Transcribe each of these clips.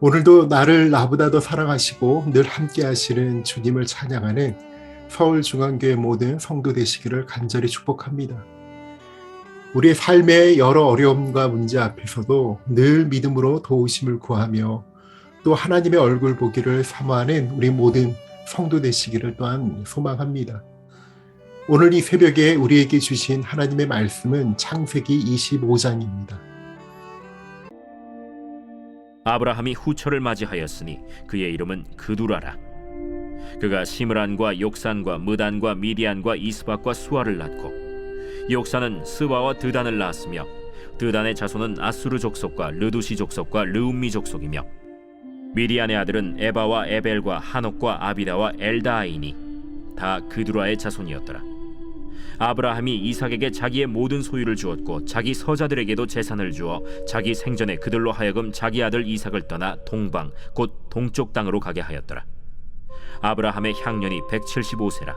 오늘도 나를 나보다 더 사랑하시고 늘 함께 하시는 주님을 찬양하는 서울중앙교회 모든 성도 되시기를 간절히 축복합니다. 우리의 삶의 여러 어려움과 문제 앞에서도 늘 믿음으로 도우심을 구하며 또 하나님의 얼굴 보기를 사모하는 우리 모든 성도 되시기를 또한 소망합니다. 오늘 이 새벽에 우리에게 주신 하나님의 말씀은 창세기 25장입니다. 아브라함이 후처를 맞이하였으니 그의 이름은 그두라라. 그가 시므란과 욕산과 무단과 미디안과 이스박과 수아를 낳고 욕산은 스바와 드단을 낳았으며 드단의 자손은 아수르 족속과 르두시 족속과 르움미 족속이며 미디안의 아들은 에바와 에벨과 한옥과 아비다와 엘다아이니 다 그두라의 자손이었더라. 아브라함이 이삭에게 자기의 모든 소유를 주었고 자기 서자들에게도 재산을 주어 자기 생전에 그들로 하여금 자기 아들 이삭을 떠나 동방 곧 동쪽 땅으로 가게 하였더라. 아브라함의 향년이 175세라.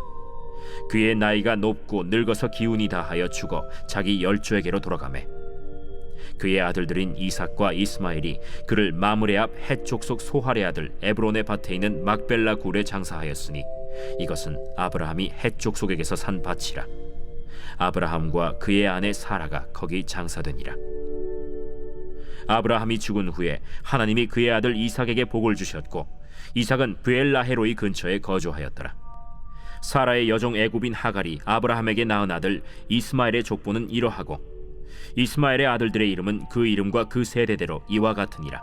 그의 나이가 높고 늙어서 기운이 다하여 죽어 자기 열조에게로 돌아가매. 그의 아들들인 이삭과 이스마엘이 그를 마므레 앞 헷족속 소할의 아들 에브론의 밭에 있는 막벨라 굴에 장사하였으니 이것은 아브라함이 헷족속에게서 산 밭이라. 아브라함과 그의 아내 사라가 거기 장사되니라. 아브라함이 죽은 후에 하나님이 그의 아들 이삭에게 복을 주셨고 이삭은 브엘라헤로이 근처에 거주하였더라. 사라의 여종 애굽인 하갈이 아브라함에게 낳은 아들 이스마엘의 족보는 이러하고 이스마엘의 아들들의 이름은 그 이름과 그 세대대로 이와 같으니라.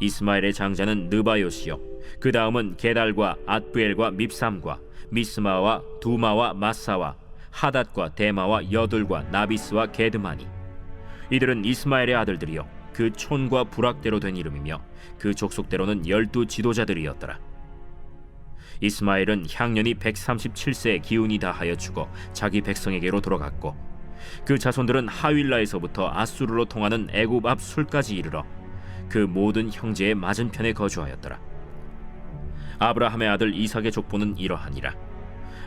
이스마엘의 장자는 느바요시요 그 다음은 게달과 앗부엘과 밉삼과 미스마와 두마와 마사와 하닷과 데마와 여둘과 나비스와 게드마니 이들은 이스마엘의 아들들이요 그 촌과 부락대로 된 이름이며 그 족속대로는 열두 지도자들이었더라. 이스마엘은 향년이 137세의 기운이 다하여 죽어 자기 백성에게로 돌아갔고 그 자손들은 하윌라에서부터 아수르로 통하는 애굽 앞 술까지 이르러 그 모든 형제의 맞은편에 거주하였더라. 아브라함의 아들 이삭의 족보는 이러하니라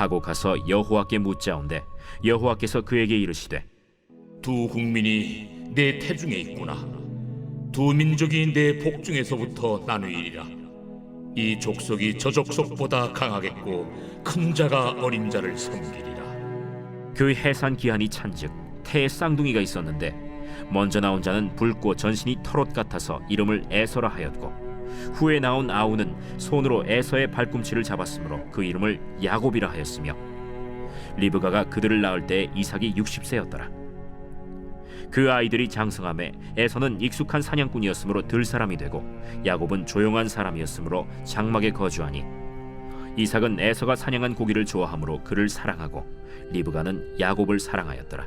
하고 가서 여호와께 묻자온데 여호와께서 그에게 이르시되 두 국민이 내 태중에 있구나. 두 민족이 내 복중에서부터 나누이리라. 이 족속이 저 족속보다 강하겠고 큰 자가 어린 자를 섬기리라. 그 해산 기한이 찬즉 태에 쌍둥이가 있었는데 먼저 나온 자는 붉고 전신이 털옷 같아서 이름을 에서라 하였고 후에 나온 아우는 손으로 에서의 발꿈치를 잡았으므로 그 이름을 야곱이라 하였으며 리브가가 그들을 낳을 때 이삭이 60세였더라. 그 아이들이 장성함에 에서는 익숙한 사냥꾼이었으므로 들 사람이 되고 야곱은 조용한 사람이었으므로 장막에 거주하니 이삭은 에서가 사냥한 고기를 좋아하므로 그를 사랑하고 리브가는 야곱을 사랑하였더라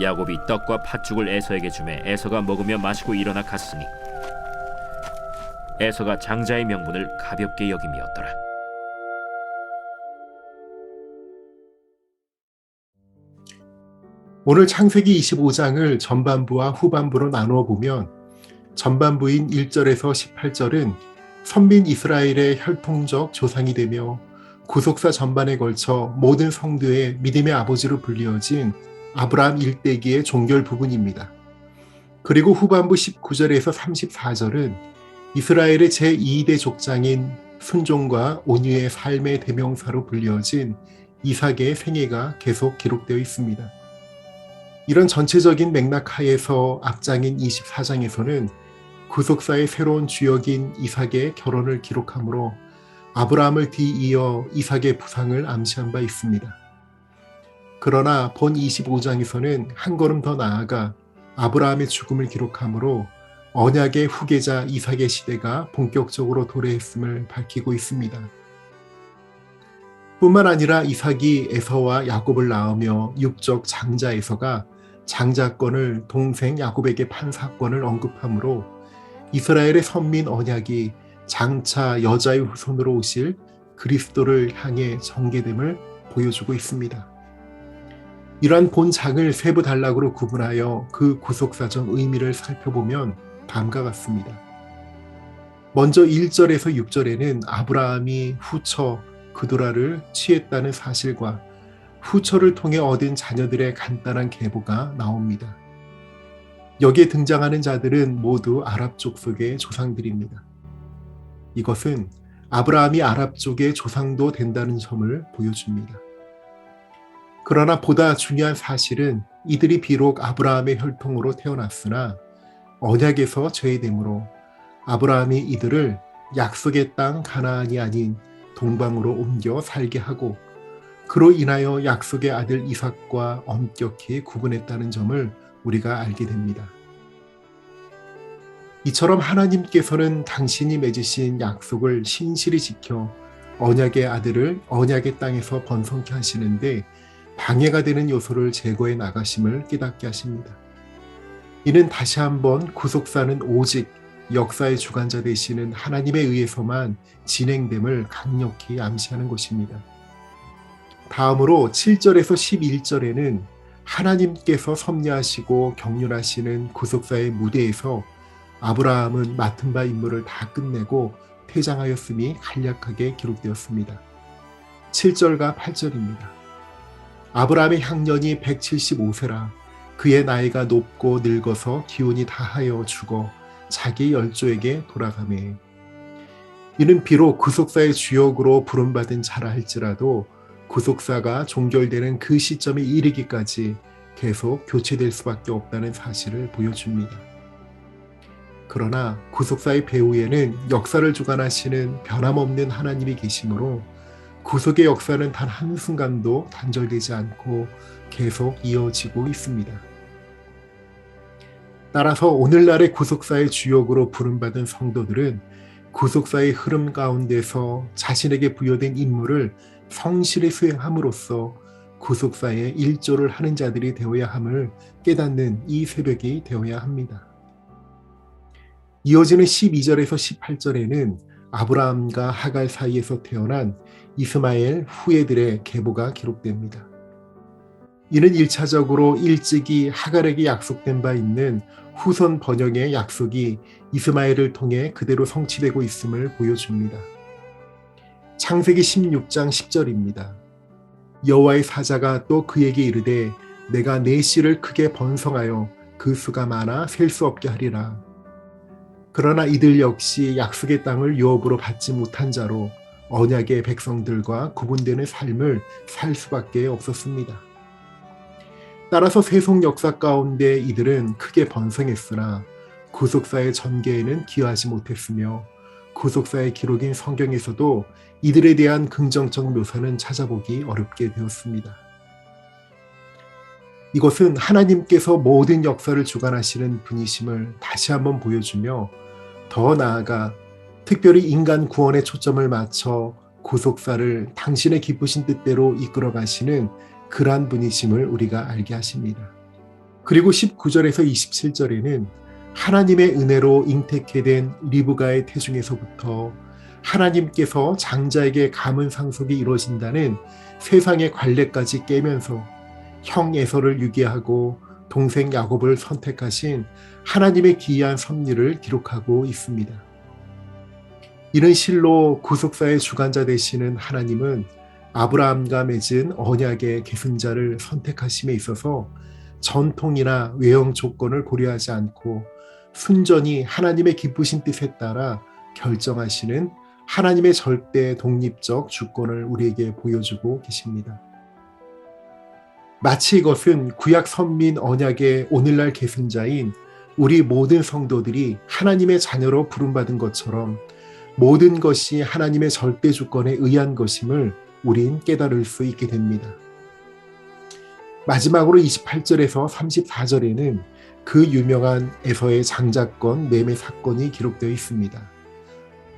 야곱이 떡과 팥죽을 에서에게 주매 에서가 먹으며 마시고 일어나 갔으니 에서가 장자의 명분을 가볍게 여김이었더라. 오늘 창세기 25장을 전반부와 후반부로 나누어 보면 전반부인 1절에서 18절은 선민 이스라엘의 혈통적 조상이 되며 구속사 전반에 걸쳐 모든 성도의 믿음의 아버지로 불리어진 아브라함 일대기의 종결 부분입니다. 그리고 후반부 19절에서 34절은 이스라엘의 제2대 족장인 순종과 온유의 삶의 대명사로 불리어진 이삭의 생애가 계속 기록되어 있습니다. 이런 전체적인 맥락 하에서 앞장인 24장에서는 구속사의 새로운 주역인 이삭의 결혼을 기록하므로 아브라함을 뒤이어 이삭의 부상을 암시한 바 있습니다. 그러나 본 25장에서는 한 걸음 더 나아가 아브라함의 죽음을 기록하므로 언약의 후계자 이삭의 시대가 본격적으로 도래했음을 밝히고 있습니다. 뿐만 아니라 이삭이 에서와 야곱을 낳으며 육적 장자 에서가 장자권을 동생 야곱에게 판 사건을 언급하므로 이스라엘의 선민 언약이 장차 여자의 후손으로 오실 그리스도를 향해 전개됨을 보여주고 있습니다. 이러한 본장을 세부 단락으로 구분하여 그 구속사정 의미를 살펴보면 다음과 같습니다. 먼저 1절에서 6절에는 아브라함이 후처 그도라를 취했다는 사실과 후처를 통해 얻은 자녀들의 간단한 계보가 나옵니다. 여기에 등장하는 자들은 모두 아랍 족속의 조상들입니다. 이것은 아브라함이 아랍 쪽의 조상도 된다는 점을 보여줍니다. 그러나 보다 중요한 사실은 이들이 비록 아브라함의 혈통으로 태어났으나 언약에서 죄됨으로 아브라함이 이들을 약속의 땅 가나안이 아닌 동방으로 옮겨 살게 하고 그로 인하여 약속의 아들 이삭과 엄격히 구분했다는 점을 우리가 알게 됩니다. 이처럼 하나님께서는 당신이 맺으신 약속을 신실히 지켜 언약의 아들을 언약의 땅에서 번성케 하시는데 방해가 되는 요소를 제거해 나가심을 깨닫게 하십니다. 이는 다시 한번 구속사는 오직 역사의 주관자 되시는 하나님에 의해서만 진행됨을 강력히 암시하는 것입니다. 다음으로 7절에서 11절에는 하나님께서 섭리하시고 경륜하시는 구속사의 무대에서 아브라함은 맡은 바 임무를 다 끝내고 퇴장하였음이 간략하게 기록되었습니다. 7절과 8절입니다. 아브라함의 향년이 175세라 그의 나이가 높고 늙어서 기운이 다하여 죽어 자기 열조에게 돌아가매 이는 비록 구속사의 주역으로 부름받은 자라 할지라도 구속사가 종결되는 그 시점에 이르기까지 계속 교체될 수밖에 없다는 사실을 보여줍니다. 그러나 구속사의 배후에는 역사를 주관하시는 변함없는 하나님이 계시므로 구속의 역사는 단 한순간도 단절되지 않고 계속 이어지고 있습니다. 따라서 오늘날의 구속사의 주역으로 부름받은 성도들은 구속사의 흐름 가운데서 자신에게 부여된 임무를 성실히 수행함으로써 구속사의 일조를 하는 자들이 되어야 함을 깨닫는 이 새벽이 되어야 합니다. 이어지는 12절에서 18절에는 아브라함과 하갈 사이에서 태어난 이스마엘 후예들의 계보가 기록됩니다. 이는 1차적으로 일찍이 하갈에게 약속된 바 있는 후손 번영의 약속이 이스마엘을 통해 그대로 성취되고 있음을 보여줍니다. 창세기 16장 10절입니다. 여호와의 사자가 또 그에게 이르되 내가 내 씨를 크게 번성하여 그 수가 많아 셀 수 없게 하리라. 그러나 이들 역시 약속의 땅을 유업으로 받지 못한 자로 언약의 백성들과 구분되는 삶을 살 수밖에 없었습니다. 따라서 세속 역사 가운데 이들은 크게 번성했으나 구속사의 전개에는 기여하지 못했으며 구속사의 기록인 성경에서도 이들에 대한 긍정적 묘사는 찾아보기 어렵게 되었습니다. 이것은 하나님께서 모든 역사를 주관하시는 분이심을 다시 한번 보여주며 더 나아가 특별히 인간 구원에 초점을 맞춰 구속사를 당신의 기쁘신 뜻대로 이끌어 가시는 그러한 분이심을 우리가 알게 하십니다. 그리고 19절에서 27절에는 하나님의 은혜로 잉태케 된 리브가의 태중에서부터 하나님께서 장자에게 가문 상속이 이루어진다는 세상의 관례까지 깨면서 형 에서를 유기하고 동생 야곱을 선택하신 하나님의 기이한 섭리를 기록하고 있습니다. 이는 실로 구속사의 주관자 되시는 하나님은 아브라함과 맺은 언약의 계승자를 선택하심에 있어서 전통이나 외형 조건을 고려하지 않고 순전히 하나님의 기쁘신 뜻에 따라 결정하시는 하나님의 절대 독립적 주권을 우리에게 보여주고 계십니다. 마치 이것은 구약 선민 언약의 오늘날 계승자인 우리 모든 성도들이 하나님의 자녀로 부름받은 것처럼 모든 것이 하나님의 절대 주권에 의한 것임을 우린 깨달을 수 있게 됩니다. 마지막으로 28절에서 34절에는 그 유명한 에서의 장자권 매매 사건이 기록되어 있습니다.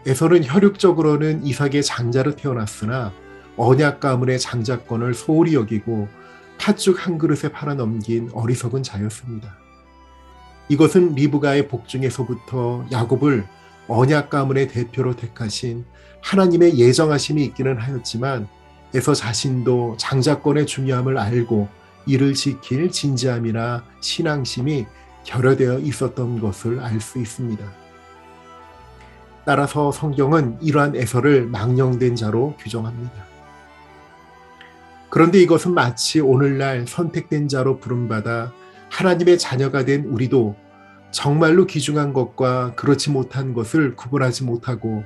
에서는 혈육적으로는 이삭의 장자로 태어났으나 언약 가문의 장자권을 소홀히 여기고 팥죽 한 그릇에 팔아 넘긴 어리석은 자였습니다. 이것은 리브가의 복중에서부터 야곱을 언약 가문의 대표로 택하신 하나님의 예정하심이 있기는 하였지만 에서 자신도 장자권의 중요함을 알고 이를 지킬 진지함이나 신앙심이 결여되어 있었던 것을 알 수 있습니다. 따라서 성경은 이러한 에서를 망령된 자로 규정합니다. 그런데 이것은 마치 오늘날 선택된 자로 부름받아 하나님의 자녀가 된 우리도 정말로 귀중한 것과 그렇지 못한 것을 구분하지 못하고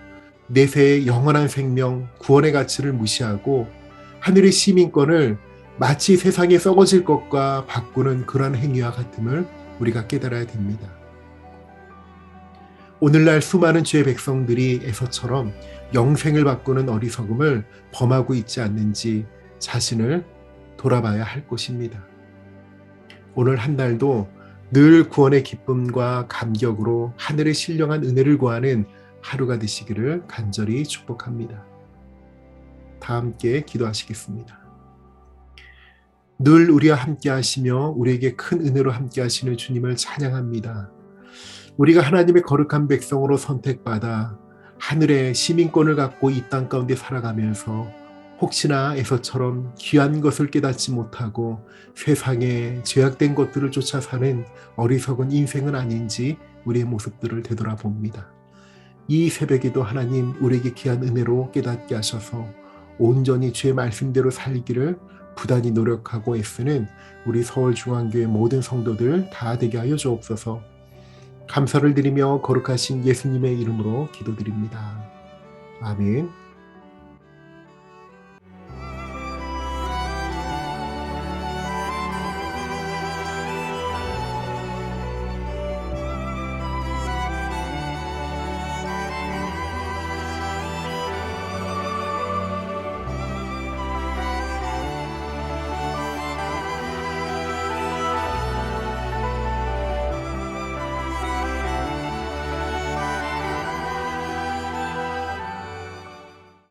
내세의 영원한 생명, 구원의 가치를 무시하고 하늘의 시민권을 마치 세상에 썩어질 것과 바꾸는 그러한 행위와 같음을 우리가 깨달아야 됩니다. 오늘날 수많은 죄의 백성들이 에서처럼 영생을 바꾸는 어리석음을 범하고 있지 않는지 자신을 돌아봐야 할 것입니다. 오늘 한 달도 늘 구원의 기쁨과 감격으로 하늘의 신령한 은혜를 구하는 하루가 되시기를 간절히 축복합니다. 다 함께 기도하시겠습니다. 늘 우리와 함께 하시며 우리에게 큰 은혜로 함께 하시는 주님을 찬양합니다. 우리가 하나님의 거룩한 백성으로 선택받아 하늘의 시민권을 갖고 이 땅 가운데 살아가면서 혹시나 에서처럼 귀한 것을 깨닫지 못하고 세상에 죄악된 것들을 쫓아 사는 어리석은 인생은 아닌지 우리의 모습들을 되돌아봅니다. 이 새벽에도 하나님 우리에게 귀한 은혜로 깨닫게 하셔서 온전히 주의 말씀대로 살기를 부단히 노력하고 애쓰는 우리 서울중앙교회 모든 성도들 다 되게 하여 주옵소서 감사를 드리며 거룩하신 예수님의 이름으로 기도드립니다. 아멘.